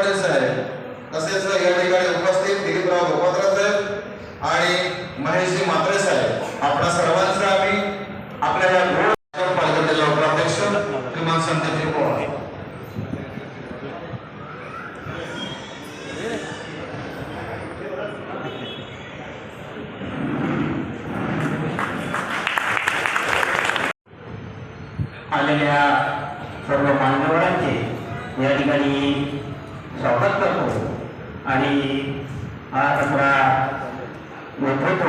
पाटील साहेब तसेच या ठिकाणी उपस्थित दिलीपराव भोपातराव आणि महेशजी मात्रे साहेब. आपल्या सर्वांचं आम्ही आपल्याला गोड पालघरच्या उपाध्यक्ष किमान आलेल्या सर्व मान्यवरांचे या ठिकाणी स्वागत करतो आणि आज आपला नेतृत्व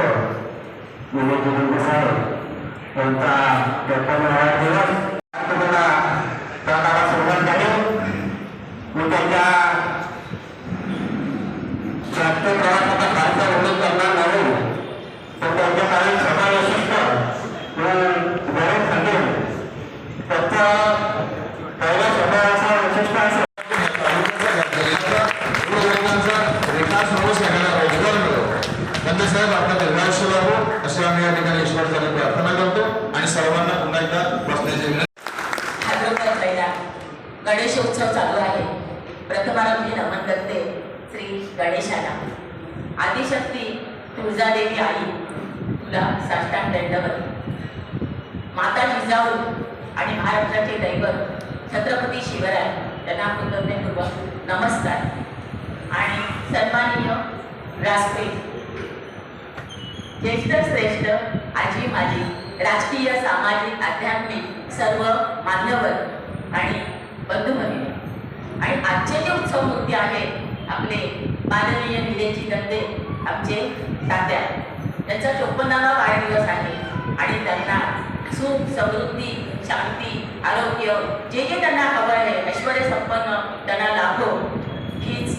विवेक साहेब यांचा चौपन्नावा दिवस तुम्हाला प्रकारा सुरुवात झाली. मी त्यांच्या सर्वांना पुन्हा एकदा बसण्याची विनंती. गणेशोत्सव चालू आहे. प्रथमारंभी नमन करते श्री गणेशाला. आदिशक्ती तुळजादेवी आई तुला साष्टांग दंडवत. माता जिजाऊ आणि महाराष्ट्राचे दैवत छत्रपती शिवराय त्यांना कृतज्ञपूर्वक नमस्कार. आणि सन्माननीय व्यासपीठ. ज्येष्ठ श्रेष्ठ आजी माजी राजकीय सामाजिक आध्यात्मिक सर्व मान्यवर आणि बंधू भगिनी आणि आजचे जे उत्सव मूर्ती आहेत आपले माननीय निलेशजी दंडे आमचे तात्या त्यांचा चोपन्नावा वाढदिवस आहे. आणि त्यांना सुख समृद्धी शांती आरोग्य जे जे त्यांना हवं आहे ऐश्वर संपन्न त्यांना लाभो हीच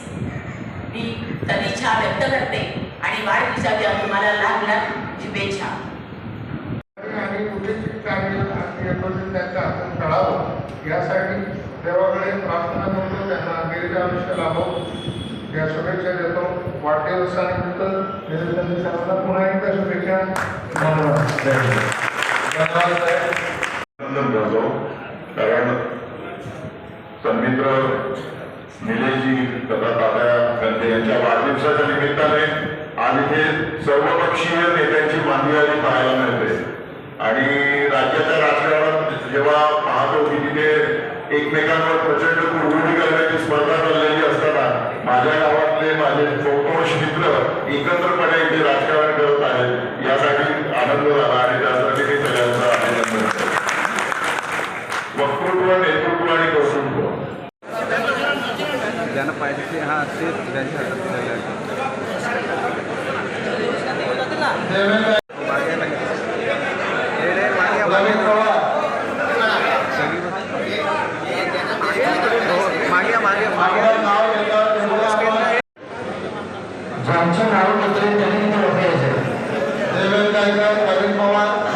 मी सदिच्छा व्यक्त करते. आणि वाढदिवसाच्या तुम्हाला लाख लाख शुभेच्छा. आपण त्यांच्या यासाठी देवाकडे प्रार्थना करतो. त्यांना दीर्घ आयुष्य लाभो या शुभेच्छा देतो. वाढदिवसानिमित्त निवेदन सर्वांना पुन्हा एकदा शुभेच्छा. धन्यवाद. करतो कारण सन्मित्र निलेशजी तथा दादा गंधे यांच्या वाढदिवसाच्या निमित्ताने आणि हे सर्वपक्षीय नेत्यांची मांदियारी पाहायला मिळते. आणि राज्याच्या राजकारणात जेव्हा पाहतो की तिथे एकमेकांवर प्रचंड कुरगुडी करण्याची स्पर्धा चाललेली असताना माझ्या गावातले माझे बहुतांश मित्र एकत्रपणे इथे राजकारण करत आहेत यासाठी आनंद झाला आणि त्यासाठी मी सगळ्यांचा अभिनंदन वक्तृत्व नेतृत्व आणि कर्तृत्व ज्यांना पाहिजे हा ते त्यांच्या हातात देवेंद्र नाव घेतले त्यांनी इथे उभे देवेंद्र नायगाव प्रवीण पवार